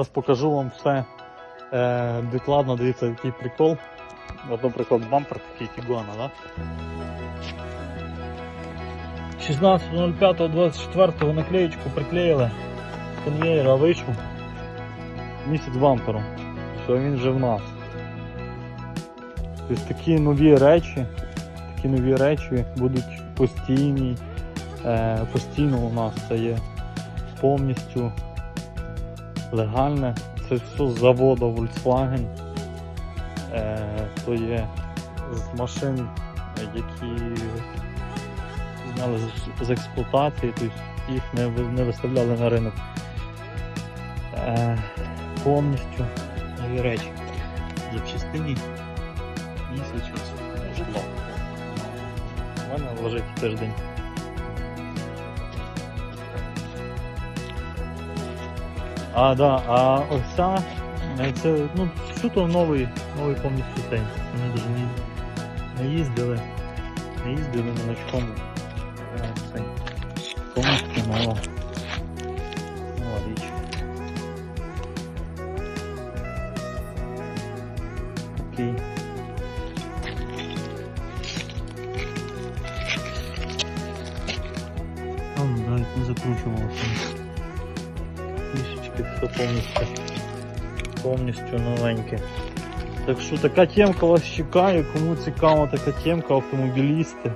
Зараз покажу вам все е, докладно, дивіться, який прикол. От, наприклад, бампер такий Тігуана, да? 16.05.24 наклеєчку приклеїли з конвейера вийшов. Місяць бампером. Все, він вже в нас. Тобто такі нові речі, такі нові речі будуть постійні. Е, постійно у нас це є повністю легальне. Це все з заводу Volkswagen. Е, то є з машин, які зняли з, з експлуатації, тобто їх не, не виставляли на ринок. Е, повністю нові речі. Запчастині часу. Може два. У мене лежить тиждень. А, да, а ось е, це ну, суто новий, новий повністю цей. Вони навіть не, не їздили. Не їздили на чому. Е, Цей. Повністю нова. Нова річ. Окей. Ну, навіть не закручувалося. Трішечки все повністю, повністю новеньке. Так що така темка вас чекає, кому цікава така темка, автомобілісти.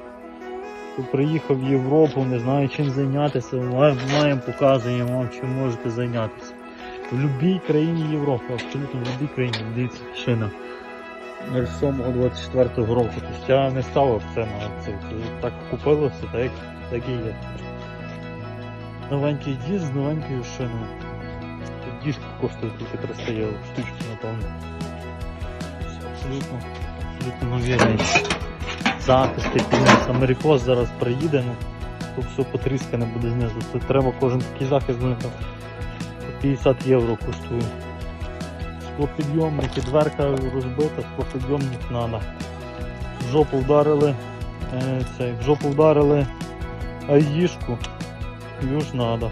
Хто приїхав в Європу, не знає чим зайнятися, ма- маємо, показуємо вам, чим можете зайнятися. В будь-якій країні Європи, абсолютно в будь-якій країні, дивіться, шина. 07-24 року. Тобто я не ставив це на це. Так купилося, так, так і є. Новенький диск з новенькою шиною. Тут диск коштує тільки 300 євро, штучки, напевно. Абсолютно, абсолютно нові. Захисти, підніс. Америкос зараз приїде, ну, то все потріскане буде знизу. Це треба кожен такий захист, ну, там, 50 євро коштує. Склопідйомники, дверка розбита, склопідйомник треба. В жопу вдарили, е, цей, в жопу вдарили аїшку, плюс треба.